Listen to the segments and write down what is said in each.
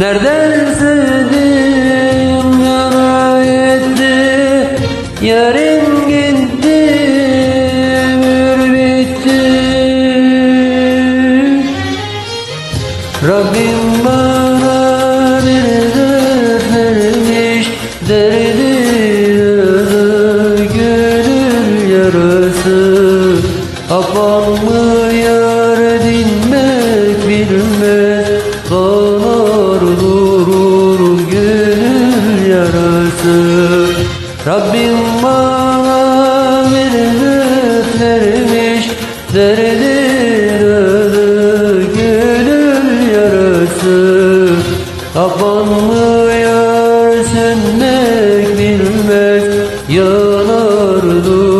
Nereden sevdim yara etti? Yarım gitti ömür bitti. Rabbim bana bir dert vermiş Derdi öldü gönül yarası. Kapanmı yar dinmek bilmez Kanar yarası Rabbim bana bir dert vermiş Derdi öldü gönül yarası. Kapanmıyor sönmek bilmez Yanar durur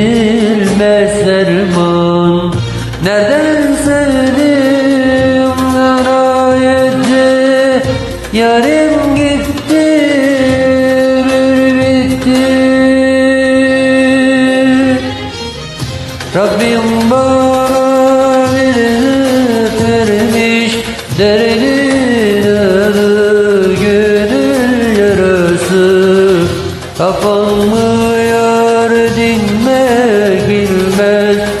Yarım gitti ömür bitti. Rabbim bana bir dert vermiş Derdin adı gönül yarası. Kapanmıyor dinmek bilmez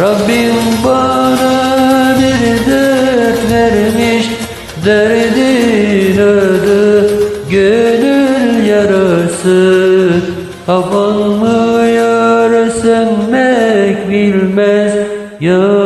Rabbim bana bir dert vermiş Derdin adı gönül yarası. Kapanmıyor sönmek bilmez Yanar